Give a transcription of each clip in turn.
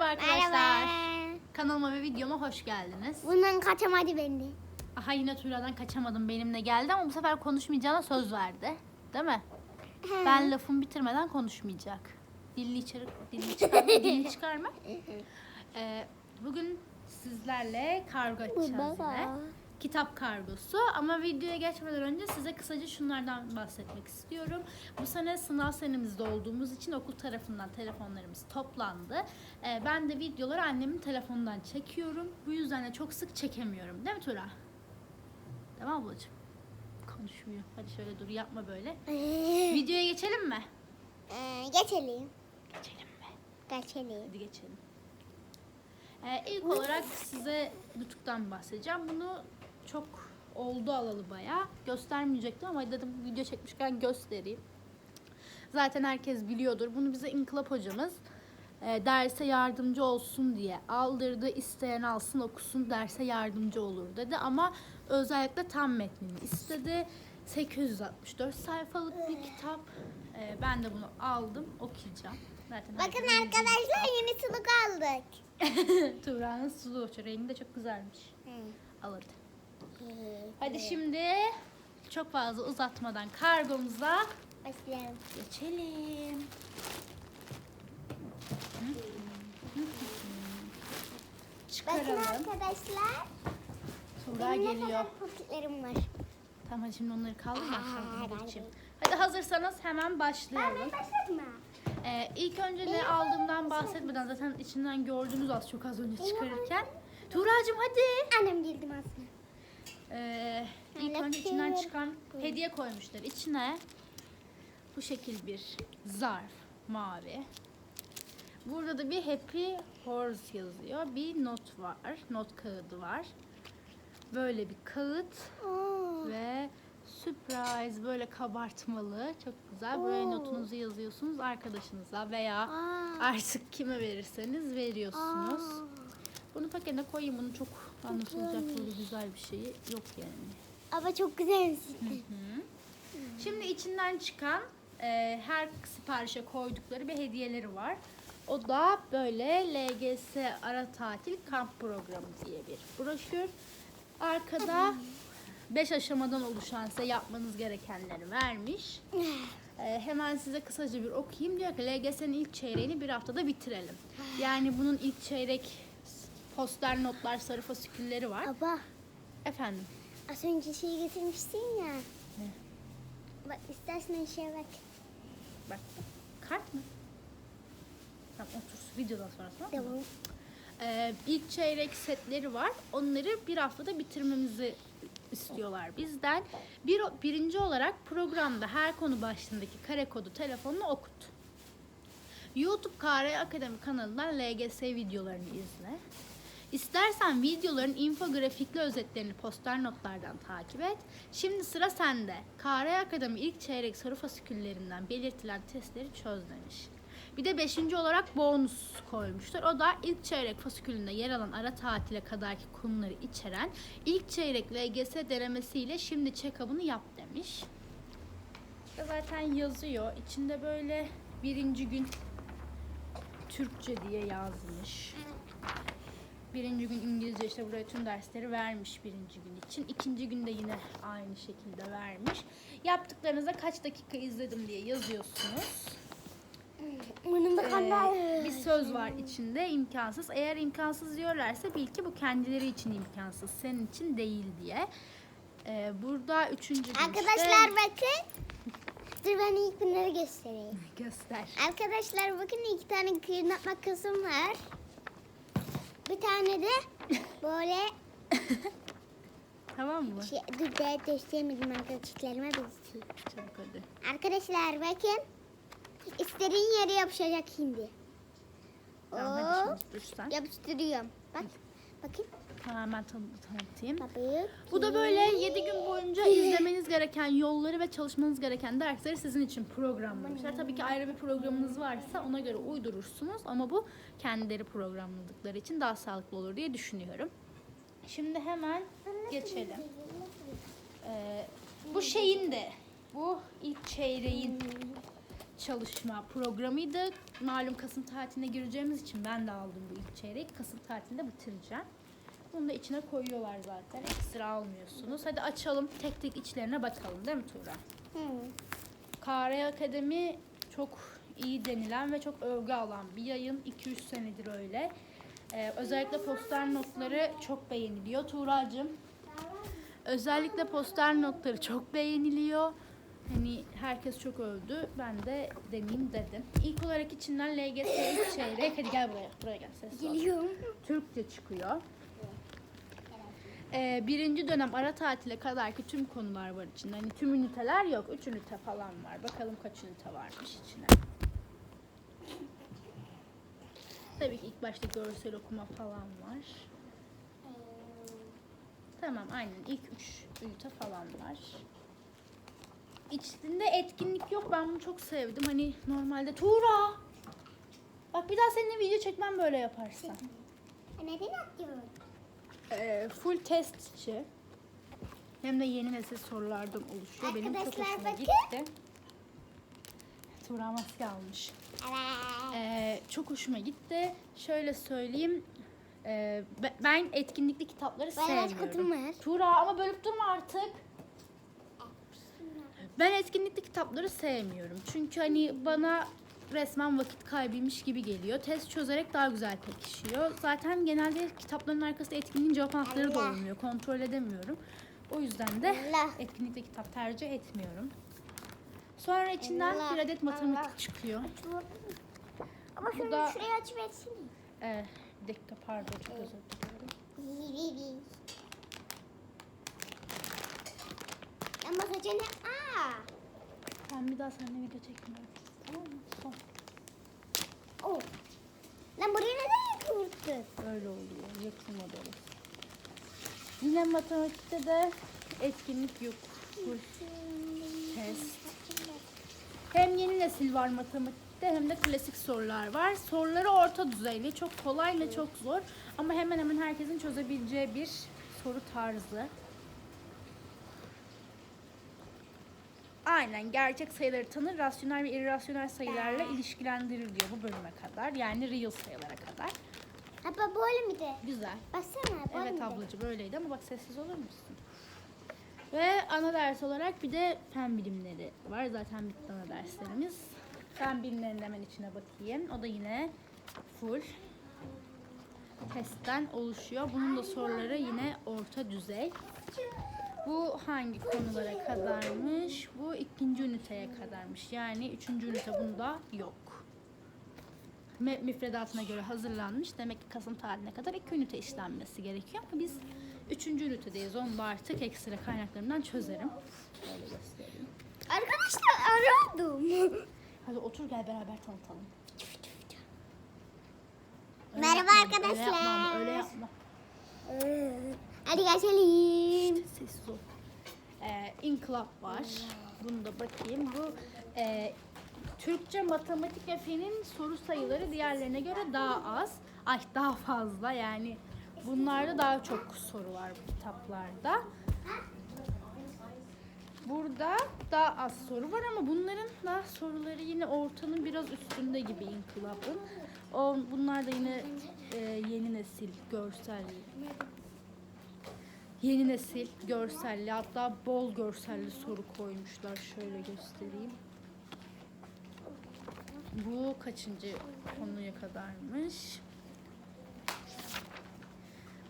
Merhaba arkadaşlar. Merhaba. Kanalıma ve videoma hoş geldiniz. Bundan kaçamadı beni. Aha yine Tuğra'dan kaçamadım benimle geldi ama bu sefer konuşmayacağına söz verdi. Değil mi? Ben lafımı bitirmeden konuşmayacak. Dilli içerik, dilli çıkarma, dilli çıkarma. Ee, bugün sizlerle kargo açacağız yine. Kitap kargosu ama videoya geçmeden önce size kısaca şunlardan bahsetmek istiyorum. Bu sene sınav senemizde olduğumuz için okul tarafından telefonlarımız toplandı. Ee, ben de videoları annemin telefonundan çekiyorum. Bu yüzden de çok sık çekemiyorum. Değil mi Tura? Mi ablacığım? Konuşmuyor. Hadi şöyle dur yapma böyle. Ee, Videoya geçelim mi? e, geçelim. Geçelim mi? Geçelim. Hadi geçelim. Ee, ilk olarak size YouTube'dan bahsedeceğim. Bunu çok oldu alalı bayağı. Göstermeyecektim ama dedim video çekmişken göstereyim. Zaten herkes biliyordur. Bunu bize İnkılap hocamız e, derse yardımcı olsun diye aldırdı. İsteyen alsın okusun derse yardımcı olur dedi. Ama özellikle tam metnini istedi. 864 sayfalık bir kitap. E, ben de bunu aldım okuyacağım. Zaten Bakın arkadaşlar yeni suluk aldık. Tuğra'nın sulu uçu. Rengi de çok güzelmiş. Alırdı. Hadi şimdi çok fazla uzatmadan kargomuza Başlayalım. geçelim. Bakın Çıkaralım. arkadaşlar. Tuğra benim ne geliyor. kadar popitlerim var. Tamam hadi şimdi onları kaldır da Aa, ben geçeyim. Hadi hazırsanız hemen başlayalım. başladım mı? Ee, ilk önce ne aldığımdan bahsetmeden zaten içinden gördünüz az çok az önce çıkarırken. Tuğracığım hadi. Annem girdim aslında. Ee, ilk önce içinden çıkan hediye koymuşlar. İçine bu şekil bir zarf mavi. Burada da bir Happy Horse yazıyor. Bir not var. Not kağıdı var. Böyle bir kağıt Oo. ve surprise böyle kabartmalı. Çok güzel. Buraya Oo. notunuzu yazıyorsunuz arkadaşınıza veya Aa. artık kime verirseniz veriyorsunuz. Aa. Bunu pakete koyayım. Bunun çok anlatılacak böyle güzel bir şeyi yok yani. Ama çok güzel Şimdi içinden çıkan e, her siparişe koydukları bir hediyeleri var. O da böyle LGS ara tatil kamp programı diye bir broşür. Arkada 5 aşamadan oluşan size yapmanız gerekenleri vermiş. E, hemen size kısaca bir okuyayım. Diyor ki LGS'nin ilk çeyreğini bir haftada bitirelim. Yani bunun ilk çeyrek poster notlar, sarı fasikülleri var. Baba Efendim. az önce şey getirmiştin ya. Ne? Bak istersen şey bak. Bak. Kart mı? Tamam otur. Videodan sonra tamam mı? Devam. Ee, ilk çeyrek setleri var. Onları bir haftada bitirmemizi istiyorlar bizden. Bir, birinci olarak programda her konu başlığındaki kare kodu telefonla okut. YouTube KR Akademi kanalından LGS videolarını izle. İstersen videoların infografikli özetlerini poster notlardan takip et. Şimdi sıra sende. KR Akademi ilk çeyrek soru fasiküllerinden belirtilen testleri çöz demiş. Bir de beşinci olarak bonus koymuşlar. O da ilk çeyrek fasikülünde yer alan ara tatile kadarki konuları içeren ilk çeyrek LGS denemesiyle şimdi check-up'ını yap demiş. İşte zaten yazıyor. İçinde böyle birinci gün Türkçe diye yazmış. Birinci gün İngilizce işte buraya tüm dersleri vermiş birinci gün için. İkinci günde yine aynı şekilde vermiş. Yaptıklarınıza kaç dakika izledim diye yazıyorsunuz. Ee, bir söz var içinde imkansız. Eğer imkansız diyorlarsa bil ki bu kendileri için imkansız. Senin için değil diye. Ee, burada üçüncü gün Arkadaşlar işte... bakın. Dur ben ilk bunları göstereyim. Göster. Arkadaşlar bakın iki tane kırnak makasım var. Bir tane de böyle Tamam mı? şey, dur ben gösteremedim arkadaşlarıma bir şey. Çabuk hadi. Arkadaşlar bakın. İstediğin yere yapışacak şimdi. Tamam Oo, hadi şimdi dur sen. Yapıştırıyorum. Bak. Bakın. Tamam ben tanı- tanıtayım. Tabii. Bu da böyle 7 gün boyunca izlemeniz gereken yolları ve çalışmanız gereken dersleri sizin için programlamışlar. Tabii ki ayrı bir programınız varsa ona göre uydurursunuz ama bu kendileri programladıkları için daha sağlıklı olur diye düşünüyorum. Şimdi hemen geçelim. Ee, bu şeyin de bu ilk çeyreğin çalışma programıydı. Malum Kasım tatiline gireceğimiz için ben de aldım bu ilk çeyrek. Kasım tatilinde bitireceğim. Bunu da içine koyuyorlar zaten. Ekstra almıyorsunuz. Hadi açalım. Tek tek içlerine bakalım değil mi Tuğra? Hı. Kare Akademi çok iyi denilen ve çok övgü alan bir yayın. 2-3 senedir öyle. Ee, özellikle poster notları çok beğeniliyor. Tuğracığım özellikle poster notları çok beğeniliyor. Hani herkes çok övdü. Ben de deneyeyim dedim. İlk olarak içinden LGS çeyrek. Hadi gel buraya. Buraya gel. Ses. Geliyorum. Türkçe çıkıyor. Ee, birinci dönem ara tatile kadar ki tüm konular var içinde. Hani tüm üniteler yok. Üç ünite falan var. Bakalım kaç ünite varmış içine. Tabii ki ilk başta görsel okuma falan var. Tamam aynen ilk üç ünite falan var. İçinde etkinlik yok. Ben bunu çok sevdim. Hani normalde Tuğra. Bak bir daha seninle video çekmem böyle yaparsan. Neden atıyorsun? Ee, full testçi. Hem de yeni nesil sorulardan oluşuyor. Benim çok Arkadaşlar hoşuma bakın. gitti. Tuğra maske almış. Evet. Ee, çok hoşuma gitti. Şöyle söyleyeyim. Ee, be- ben etkinlikli kitapları Ben aç sevmiyorum. kutum var. Tuğra ama bölüp durma artık. Ben etkinlikli kitapları sevmiyorum. Çünkü hani bana resmen vakit kaybıymış gibi geliyor. Test çözerek daha güzel pekişiyor. Zaten genelde kitapların arkasında etkinliğin cevap anahtarı da olmuyor. Kontrol edemiyorum. O yüzden de Allah. etkinlikli kitap tercih etmiyorum. Sonra içinden Allah. bir adet matematik Allah. çıkıyor. Ama Bu şunu da- şuraya açıversene. Ee, bir dakika pardon çok özür dilerim. Ama saçını aa. Ben bir daha seninle video çekmiyorum. Oh. Lan buraya neden yıkıyorsun? Öyle oluyor. Yakılmadı orası. Yine matematikte de etkinlik yok. Test. Hem yeni nesil var matematikte hem de klasik sorular var. Soruları orta düzeyli. Çok kolay ve çok zor. Ama hemen hemen herkesin çözebileceği bir soru tarzı. Aynen gerçek sayıları tanır, rasyonel ve irrasyonel sayılarla ilişkilendirir diyor bu bölüme kadar. Yani real sayılara kadar. Abla böyle mi de? Güzel. Baksana böyle Evet mi de? ablacığım öyleydi ama bak sessiz olur musun? Ve ana ders olarak bir de fen bilimleri var. Zaten bitti ana derslerimiz. Fen bilimlerinin hemen içine bakayım. O da yine full testten oluşuyor. Bunun da soruları yine orta düzey. Bu hangi konulara kadarmış? Bu ikinci üniteye kadarmış. Yani üçüncü ünite bunda yok. Müfredatına göre hazırlanmış. Demek ki Kasım tariline kadar iki ünite işlenmesi gerekiyor. Ama biz üçüncü ünitedeyiz. Onu da artık ekstra kaynaklarımdan çözerim. Böyle göstereyim. Arkadaşlar aradım. Hadi otur gel beraber tanıtalım. Merhaba yapma, Öyle arkadaşlar. yapma, öyle yapma. Hadi geçelim. Sessiz ol. Ee, inkılap var. Bunu da bakayım. Bu e, Türkçe, matematik ve fenin soru sayıları diğerlerine göre daha az. Ay daha fazla yani. Bunlarda daha çok soru var bu kitaplarda. Burada daha az soru var ama bunların da soruları yine ortanın biraz üstünde gibi inkılabın. O, bunlar da yine e, yeni nesil görsel Yeni nesil görselli hatta bol görselli soru koymuşlar. Şöyle göstereyim. Bu kaçıncı konuya kadarmış?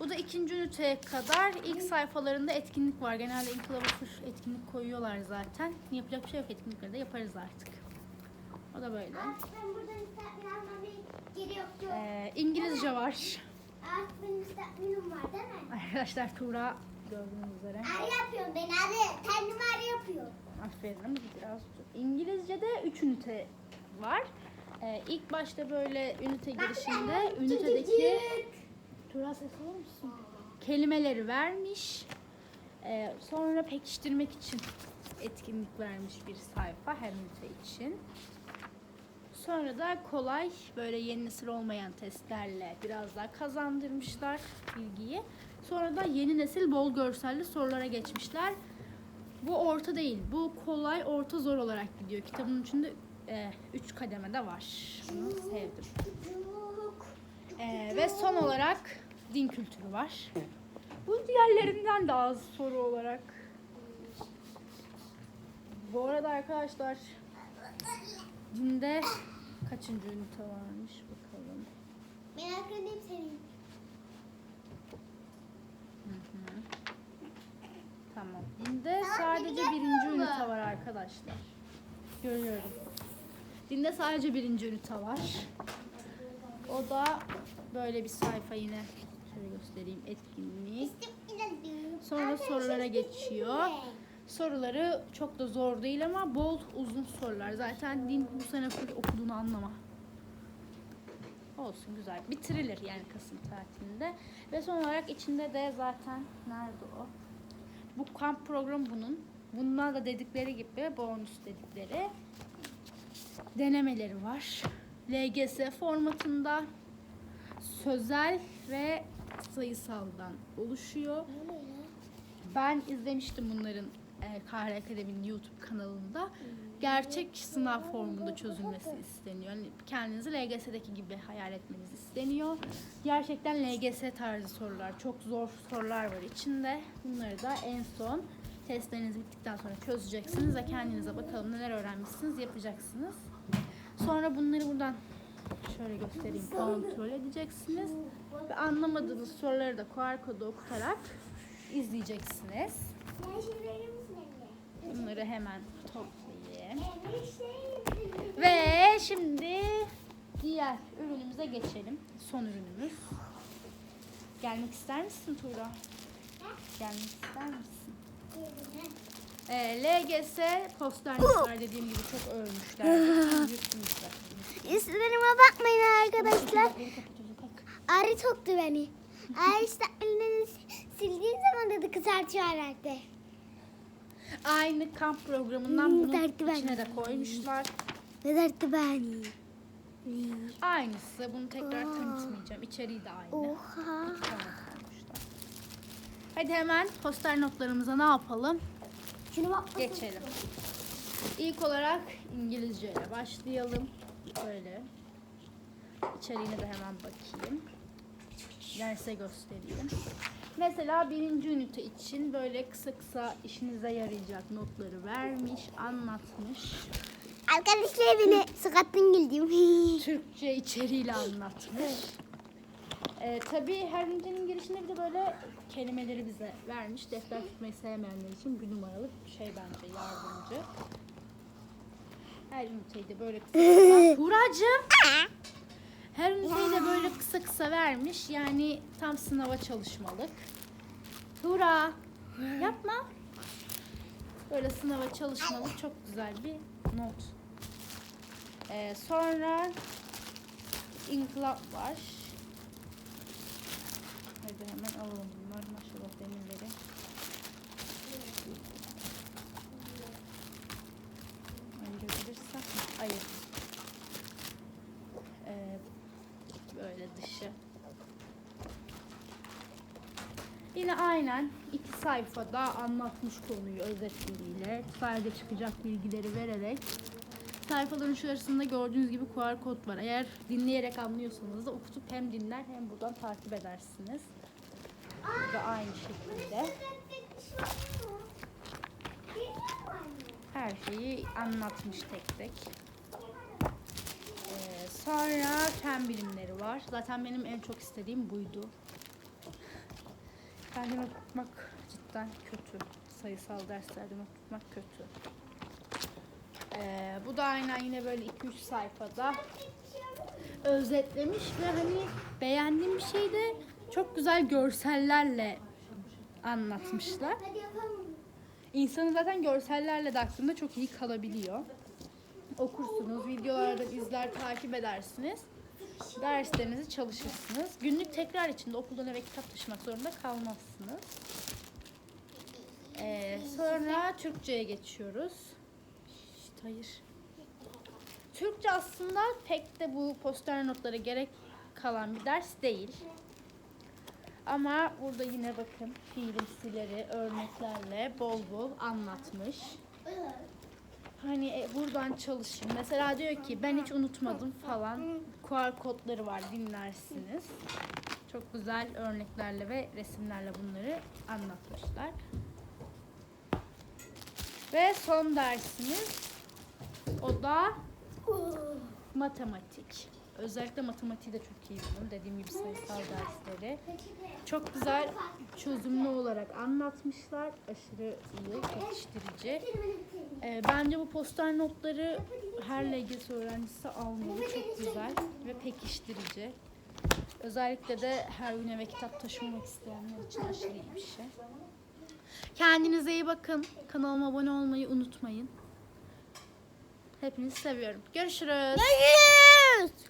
Bu da ikinci üniteye kadar ilk sayfalarında etkinlik var. Genelde inkılaba full etkinlik koyuyorlar zaten. Yapacak bir şey yok etkinlikleri de yaparız artık. O da böyle. Ee, İngilizce var. Artık benim istatminim var değil mi? Arkadaşlar Tuğra gördüğünüz üzere. Arı yapıyorum ben arı. Kendim arı yapıyorum. Aferin biraz. İngilizce'de 3 ünite var. Ee, ilk başta böyle ünite girişinde ünitedeki Tuğra ses olur musun? Kelimeleri vermiş. Ee, sonra pekiştirmek için etkinlik vermiş bir sayfa her ünite için. Sonra da kolay böyle yeni nesil olmayan testlerle biraz daha kazandırmışlar bilgiyi. Sonra da yeni nesil bol görselli sorulara geçmişler. Bu orta değil. Bu kolay, orta, zor olarak gidiyor. Kitabın içinde e, üç kademede var. Bunu sevdim. Ee, ve son olarak din kültürü var. Bu diğerlerinden de az soru olarak. Bu arada arkadaşlar dinde kaçıncı ünite varmış bakalım. Merak edeyim seni. Tamam. Dinde sadece birinci ünite var arkadaşlar. Görüyorum. Dinde sadece birinci ünite var. O da böyle bir sayfa yine. Şöyle göstereyim etkinlik. Sonra sorulara geçiyor. Soruları çok da zor değil ama bol uzun sorular. Zaten din bu sene full okuduğunu anlama. Olsun güzel. Bitirilir yani Kasım tatilinde. Ve son olarak içinde de zaten nerede o? Bu kamp programı bunun. Bunlar da dedikleri gibi bonus dedikleri denemeleri var. LGS formatında sözel ve sayısaldan oluşuyor. Ben izlemiştim bunların e, Kahire Akademi'nin YouTube kanalında. Gerçek sınav formunda çözülmesi isteniyor. Yani kendinizi LGS'deki gibi hayal etmeniz isteniyor. Gerçekten LGS tarzı sorular, çok zor sorular var içinde. Bunları da en son testleriniz bittikten sonra çözeceksiniz ve kendinize bakalım neler öğrenmişsiniz yapacaksınız. Sonra bunları buradan şöyle göstereyim kontrol edeceksiniz. Ve anlamadığınız soruları da QR kodu okutarak izleyeceksiniz. Bunları hemen toplayayım. Ve şimdi diğer ürünümüze geçelim. Son ürünümüz. Gelmek ister misin Tuğra? Gelmek ister misin? Ee, LGS posterlikler dediğim gibi çok övmüşler. Yırtmışlar. Üstlerime bakmayın arkadaşlar. Ağrı soktu beni. Ağrı işte elini sildiğin zaman da kızartıyorlardı. Aynı kamp programından Hmm, bunun ben. içine de koymuşlar. Ne derdi beni? Aynısı. Bunu tekrar tanıtmayacağım. İçeriği de aynı. Oha. İki tane koymuşlar. Hadi hemen poster notlarımıza ne yapalım? Şunu bak. Geçelim. İlk olarak İngilizce ile başlayalım. Böyle. İçeriğine de hemen bakayım. Derse göstereyim. Mesela birinci ünite için böyle kısa kısa işinize yarayacak notları vermiş, anlatmış. Arkadaşlar beni sıkattın güldüm. Türkçe içeriğiyle anlatmış. Ee, tabii her ünitenin girişinde bir de böyle kelimeleri bize vermiş. Defter tutmayı sevmeyenler için bir numaralı şey bence yardımcı. Her üniteyi de böyle kısa kısa. Buracığım! Her üniteyi de böyle kısa kısa vermiş. Yani tam sınava çalışmalık. Tura! Yapma. Böyle sınava çalışmalık çok güzel bir not. Ee, sonra inkılap var. Hadi hemen alalım bunlar maşallah demirleri. Ayırabilirsek mi? Hayır. Ee, böyle dışı. Yine aynen iki sayfada anlatmış konuyu özet diliyle. Sadece çıkacak bilgileri vererek sayfaların şurasında gördüğünüz gibi QR kod var. Eğer dinleyerek anlıyorsanız da okutup hem dinler hem buradan takip edersiniz. Burada aynı şekilde her şeyi anlatmış tek tek. Ee, sonra fen bilimleri var. Zaten benim en çok istediğim buydu. Kendime tutmak cidden kötü. Sayısal derslerde tutmak kötü. Ee, bu da aynen yine böyle 2-3 sayfada özetlemiş ve hani beğendiğim bir şey de çok güzel görsellerle anlatmışlar. İnsanın zaten görsellerle de aklında çok iyi kalabiliyor. Okursunuz, videolarda izler, takip edersiniz. Derslerinizi çalışırsınız. Günlük tekrar içinde okuldan eve kitap taşımak zorunda kalmazsınız. Ee, sonra Türkçe'ye geçiyoruz. Şşt, hayır. Türkçe aslında pek de bu poster notlara gerek kalan bir ders değil. Ama burada yine bakın fiilimsileri örneklerle bol bol anlatmış. Hani e, buradan çalışın. Mesela diyor ki ben hiç unutmadım falan. QR kodları var dinlersiniz. Çok güzel örneklerle ve resimlerle bunları anlatmışlar. Ve son dersimiz o da matematik. Özellikle matematiği de çok iyi biliyorum. Dediğim gibi sayısal dersleri. Çok güzel çözümlü olarak anlatmışlar. Aşırı iyi, pekiştirici. Ee, bence bu poster notları her LGS öğrencisi almalı. Çok güzel ve pekiştirici. Özellikle de her gün eve kitap taşımak isteyenler için aşırı iyi bir şey. Kendinize iyi bakın. Kanalıma abone olmayı unutmayın. Hepinizi seviyorum. Görüşürüz. Görüşürüz.